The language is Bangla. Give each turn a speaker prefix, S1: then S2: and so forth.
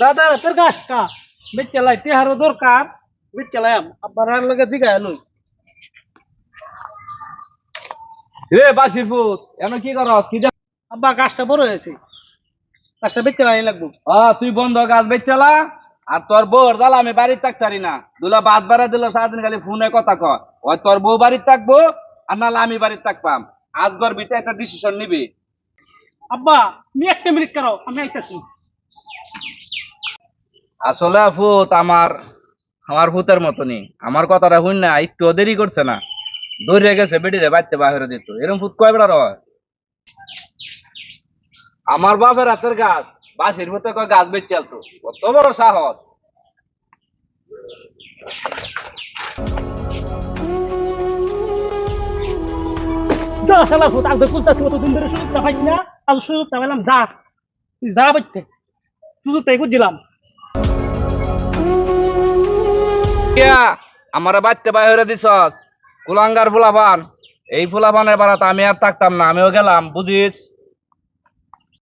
S1: দাদা তোর গাছটা বেচালাই তেহারও দরকার। বেচালাই আব্বার লগে জিগায় লই।
S2: রে বাসির পুত এমন কি করস? কি
S1: আব্বা গাছটা বড় হয়েছে। গাছটা বেচালাই লাগবো।
S2: তুই বন্ধ গাছ বেচালা আর তোর বউর জ্বালা আমি বাড়ির থাকতারি না। দুলা বাদ বাড়া দিল সারাদিন খালি ফোনে কথা ক ওই তোর বউ বাড়ির থাকব আর নাহলে আমি বাড়ির থাকবাম। আজগর ভিতরে একটা ডিসিশন নিবি।
S1: আব্বা তুমি একটা মিনিট করো আমি আইতাছি।
S2: আসলে ফুত আমার আমার ফুতের মতনই। আমার কথাটা শুন না একটু দেরি করছে না। দৌড়ে গেছে বেডিরে বাড়তে বাহিরে দিত। এরকম ফুত কয় বেড়া রয় আমার বাপের হাতের গাছ বাসির ভূতে কয় গাছ বেচ চালতো। কত বড় সাহস।
S1: যা শালা ভূত আগে কুলতাছি দিলাম
S2: আমার বাড়তে বাহিরে দিছস। কুলাঙ্গার ফুলাবান এই ফুলাবানের বাড়াতে আমি আর থাকতাম না, আমিও গেলাম, বুঝিস?